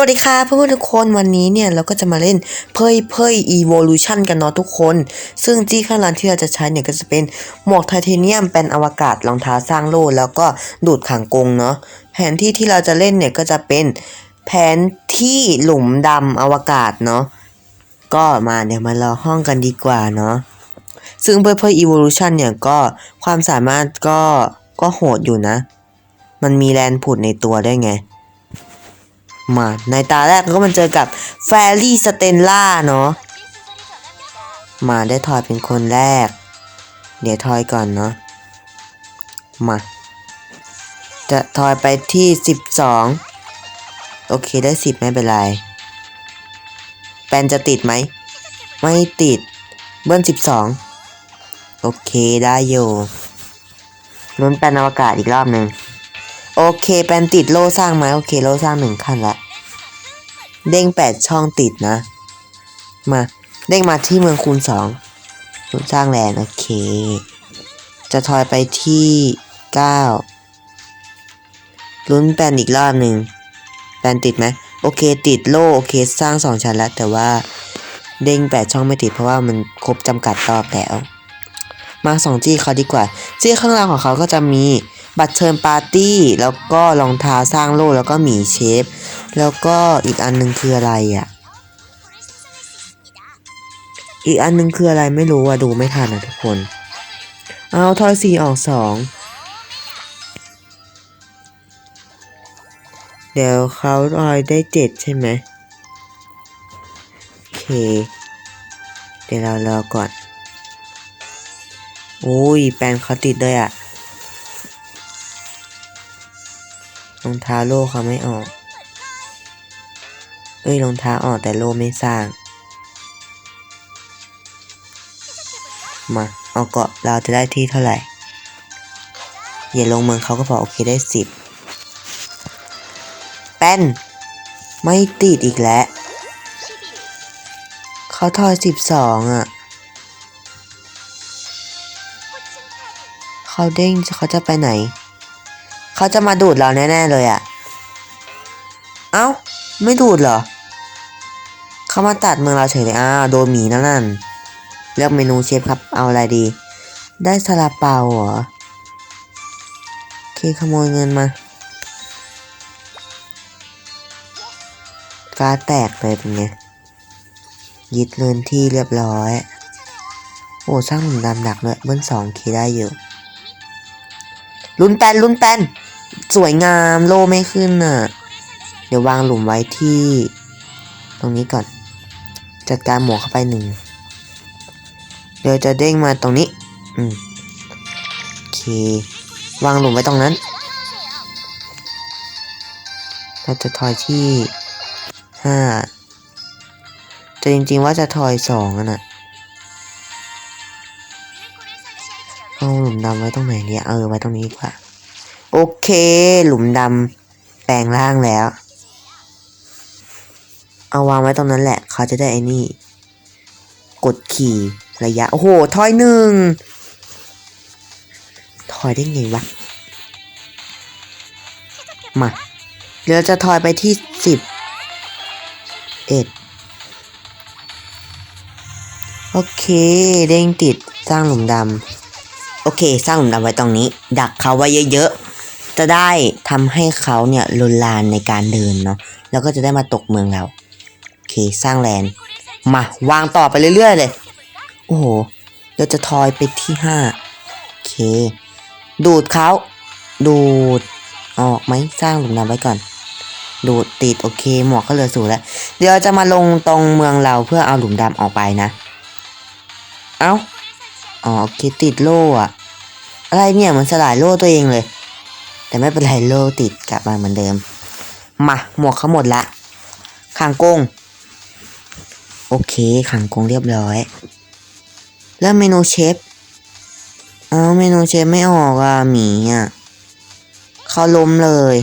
วัสดีค่ะเพื่อนๆทุกคนวันนี้เนี่ยเราก็จะมาเล่นเพยเพย evolution กันเนาะทุกคน ซึ่งจี้ข้างหลังที่เราจะใช้เนี่ยก็จะเป็นหมวกไทเทเนียมเป็นอวกาศรองเท้าสร้างโลกแล้วก็ดูดขังกงเนาะแผนที่ที่เราจะเล่นเนี่ยก็จะเป็นแผนที่หลุมดำอวกาศเนาะก็มาเดี๋ยวมารอห้องกันดีกว่าเนาะซึ่งเพยเพย evolution เนี่ยก็ความสามารถก็ก็โหดอยู่นะ มันมีแลนผุดในตัวได้ไง มา ในตาแรกก็มันเจอกับแฟรี่สเตนล่าเนาะมาได้ทอยเป็นคนแรก เดี๋ยวทอยก่อนเนาะมา จะทอยไปที่สิบสองโอเคได้สิบไม่เป็นไรแปนจะติดไหม ไม่ติด เบิ้ลสิบสองโอเคได้อยู่ลุ้นแปนอวกาศอีกรอบหนึ่ง โอเคแปนติดโล่สร้างไหมโอเคโล่สร้างหนึ่งขั้นละเด้งแปดช่องติดนะ มาเด้งมาที่เมืองคูณสองสร้างแลนโอเค จะทอยไปที่เก้าลุ้นแปนอีกรอบหนึ่งแปนติดไหมโอเคติดโล่โอเคสร้างสองชั้นแล้วแต่ว่าเด้งแปดช่องไม่ติดเพราะว่ามันครบจำกัดรอบแล้ว มาสองจี้เขาดีกว่า จี้ข้างล่างของเขาก็จะมี บัตรเชิญปาร์ตี้ แล้วก็รองเท้าสร้างโลกแล้วก็หมีเชฟ แล้วก็อีกอันหนึงคืออะไรอะ อีกอันหนึงคืออะไรไม่รู้อะดูไม่ทันนะทุกคน เอาทอยสี่ออกสองเดี๋ยวเขาทอยได้เจ็ดใช่ไหมโอเค เดี๋ยวเรารอก่อนโอ้ยแปลนเขาติดด้วยอะ รองเท้าโล่เขาไม่ออก เอ้ยรองเท้าออกแต่โล่ไม่สร้าง มาเอาเกาะเราจะได้ที่เท่าไหร่ อย่าลงเมืองเขาก็พอโอเคได้สิบแป้น ไม่ติดอีกแล้วเขาทอยสิบสองอะเขาเด้งเขาจะไปไหน เขาจะมาดูดเราแน่ๆเลยอะเอ้า ไม่ดูดเหรอ เขามาตัดเมืองเราเฉยเลย อ้าว โดนหมีนั่นนั่น เลือกเมนูเชฟครับ เอาอะไรดี ได้ซาลาเปาเหรอ โอเค ขโมยเงินมาการแตกเลยเป็นไง ยึดเงินที่เรียบร้อย โอ้ สร้างหลุมดำหนักเลยเบิ้ลสองเคได้อยู่ลุ้นแปนลุ้นแปน สวยงามโลไม่ขึ้นน่ะ เดี๋ยววางหลุมไว้ที่ ตรงนี้ก่อน จัดการหมวกเข้าไปหนึ่ง เดี๋ยวจะเด้งมาตรงนี้ อืมโอเค วางหลุมไว้ตรงนั้น เราจะทอยที่ห้าแต่จริงๆว่าจะทอยสองอะน่ะเอาหลุมดำไว้ตรงไหนเนี่ย เออ ไว้ตรงนี้ดีกว่า เค หลุมดำแปลงร่างแล้ว เอาวางไว้ตรงนั้นแหละ เขาจะได้ไอ้นี่ กดขี่ระยะ โอ้โหทอยหนึ่งทอยได้ไงวะ มา เดี๋ยวจะทอยไปที่สิบเอ็ดโอเค เด้งติดสร้างหลุมดำโอเค สร้างหลุมดำไว้ตรงนี้ ดักเขาไว้เยอะๆ จะได้ทำให้เขาเนี่ยลนลานในการเดินเนาะแล้วก็จะได้มาตกเมืองเราโอเคสร้างแลนด์มาวางต่อไปเรื่อย ๆ เลย โอ้โหเราจะทอยไปที่ห้าโอเค ดูดเขาดูดออกไหมสร้างหลุมดำไว้ก่อน ดูดติดโอเค หมวกก็เหลือสูงแล้ว เดี๋ยวจะมาลงตรงเมืองเราเพื่อเอาหลุมดำออกไปนะ เอ้าอ๋อโอเคติดโล่อะอะไรเนี่ยมันสลายโล่ตัวเองเลย แต่ไม่เป็นไรโลติดกลับมาเหมือนเดิม มาหมวกเขาหมดละขังกง โอเคขังกงเรียบร้อย แล้วเมนูเชฟอ๋อเมนูเชฟไม่ออกอะหมีอะเขาล้มเลย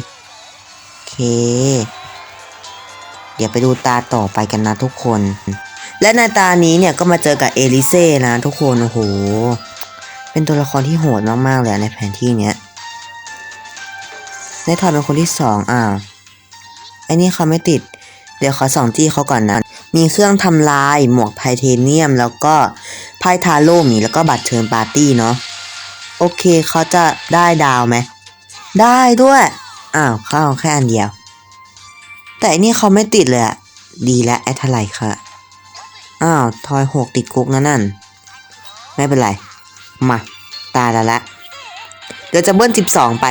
โอเค เดี๋ยวไปดูตาต่อไปกันนะทุกคน และในตานี้เนี่ยก็มาเจอกับเอลิเซ่นะทุกคนโอ้โหเป็นตัวละครที่โหดมากๆเลยในแผนที่เนี้ย ได้ทอยเป็นคนที่สองอ้าวไอ้นี่เขาไม่ติด เดี๋ยวขอส่องจี้เขาก่อนนะ มีเครื่องทำลายหมวกไทเทเนียม แล้วก็ไพ่ทาโร่หมีแล้วก็บัตรเชิญปาร์ตี้เนาะโอเคเขาจะได้ดาวไหมได้ด้วย อ้าวเขาเอาแค่อันเดียว แต่อันนี่เขาไม่ติดเลยอะดีแล้วไอ้ท่าไหร่ค่ะ อ้าวทอยหกติดคุกนะนั่น ไม่เป็นไร มา ตายแล้วละ เดี๋ยวจะเบิ้ลสิบสองไป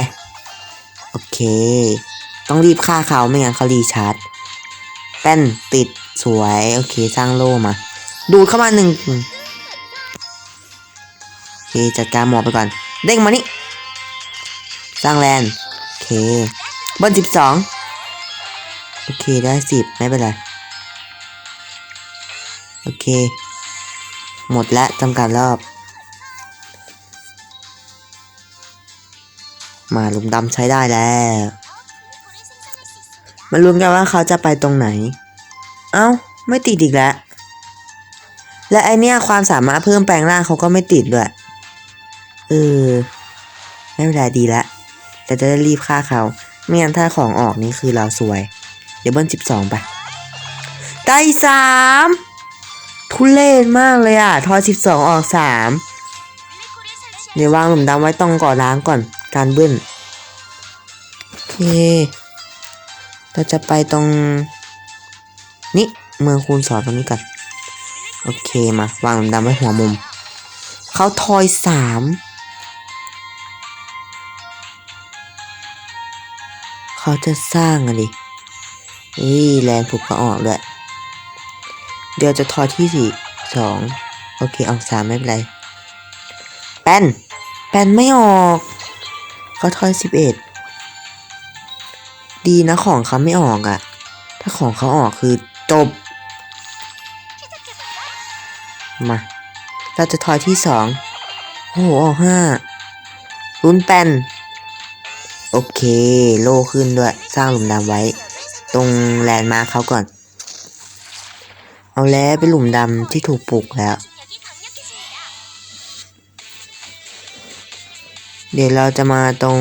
โอเค ต้องรีบฆ่าเขาไม่งั้นเขารีชาร์จแป้นติดสวย โอเคสร้างโล่มา ดูดเข้ามาหนึ่งโอเคจัดการหมอไปก่อน เด้งมานี่ สร้างแลนโอเคบิ้ลสิบสองโอเคได้สิบไม่เป็นไร โอเค หมดแล้วจำกัดรอบ มาลุมดำใช้ได้แล้ว มาลุ้นกันว่าเขาจะไปตรงไหน เอ้า ไม่ติดอีกแล้ว และไอเนี้ยความสามารถเพิ่มแปลงร่างเขาก็ไม่ติดด้วย เออ ไม่เป็นไรดีแล้วแต่จะได้รีบฆ่าเขา ไม่งั้นถ้าของออกนี่คือเราสวย เดี๋ยวเบิ้ลสิบสองไป ได้สามทุเรศมากเลยอะ ทอสิบสองออกสามเดี๋ยววางหลุมดำไว้ตรงก่อล้างก่อน การเบิ้ลโอเค เราจะไปตรงนี่เมืองคูณสอนตรงนี้ก่อนโอเคมาวางดำไว้หัวมุม เขาทอยสามเขาจะสร้างอะดินี่แรงถูกเขาออกด้วยเดี๋ยวจะทอยที่สี่สองโอเค เอาสามไม่เป็นไร แป้น แป้นไม่ออก ขาทอยสิบเอ็ดดีนะของเขาไม่ออกอะ่ะ ถ้าของเขาออกคือจบ มาเราจะทอยที่สองโอ้โหออกห้าลุ้นแปนโอเค โล่ขึ้นด้วย สร้างหลุมดำไว้ ตรงแลนด์มาร์คเขาก่อน เอาแล้วเป็นหลุมดำที่ถูกปลูกแล้ว เดี๋ยวเราจะมาตรง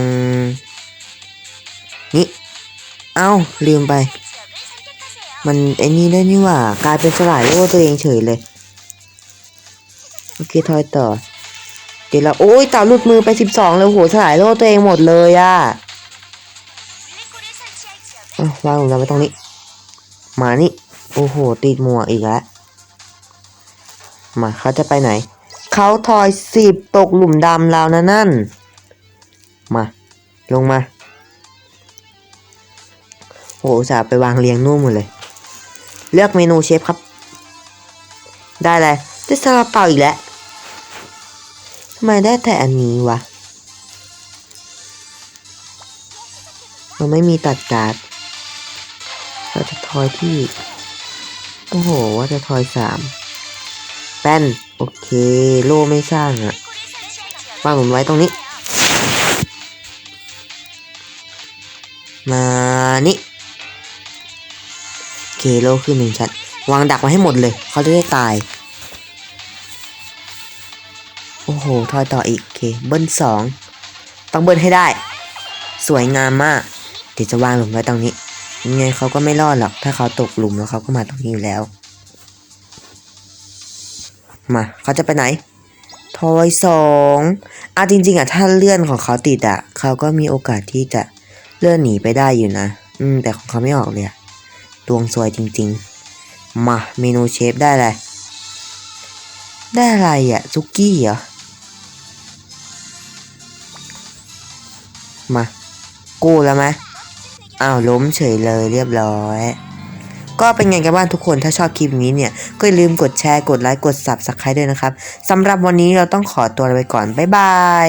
นี่เอ้า ลืมไป มันไอ้นี่ได้นี่ว่า กลายเป็นสลายโล่ตัวเองเฉยเลย โอเคทอยต่อ เดี๋ยวเรา โอ้ยเต่าหลุดมือไปสิบสองเลยโหสลายโล่ตัวเองหมดเลยอะ่ะวางลงไปตรงนี้ มานี่ โอ้โห ติดหมวกอีกแล้ว มาเขาจะไปไหน เขาทอยสิบตกหลุมดำแล้วนะนั่น มา ลงมาโหจะไปวางเรียงนู่นหมดเลย เลือกเมนูเชฟครับ ได้เลยได้ซาลาเปาอีกแล้วทำไมได้แต่อันนี้วะมันไม่มีตัดการ์ดเราจะทอยที่ โอ้โห ว่าจะทอยสามแป้น โอเค โล่ไม่สร้างอะวางผมไว้ตรงนี้ มานี่เคโลขึ้นหนึ่งชั้นวางดักไวให้หมดเลย เขาจะได้ตาย โอ้โหทอยต่ออีกโอเคเบิ้ลสองต้องเบิ้ลให้ได้ สวยงามมาก เดี๋ยวจะวางหลุมไว้ตรงนี้ยังไงเขาก็ไม่รอดหรอก ถ้าเขาตกหลุมแล้วเขาก็มาตรงนี้อยู่แล้ว มาเขาจะไปไหนทอยสองอะจริง ๆอะถ้าเลื่อนของเขาติดอะ เขาก็มีโอกาสที่จะ เลื่อนหนีไปได้อยู่นะ อืม แต่ของเขาไม่ออกเลยอะดวงสวยจริง ๆ มาเมนูเชฟได้อะไร ได้อะไรอะซุกี้เหรอ มา กู้แล้วไหมอ้าวล้มเฉยเลยเรียบร้อย ก็เป็นไงกันบ้างทุกคนถ้าชอบคลิปนี้เนี่ย ก็อย่าลืมกดแชร์กดไลค์กด subscribe ด้วยนะครับสำหรับวันนี้เราต้องขอตัวไปก่อน บ๊ายบาย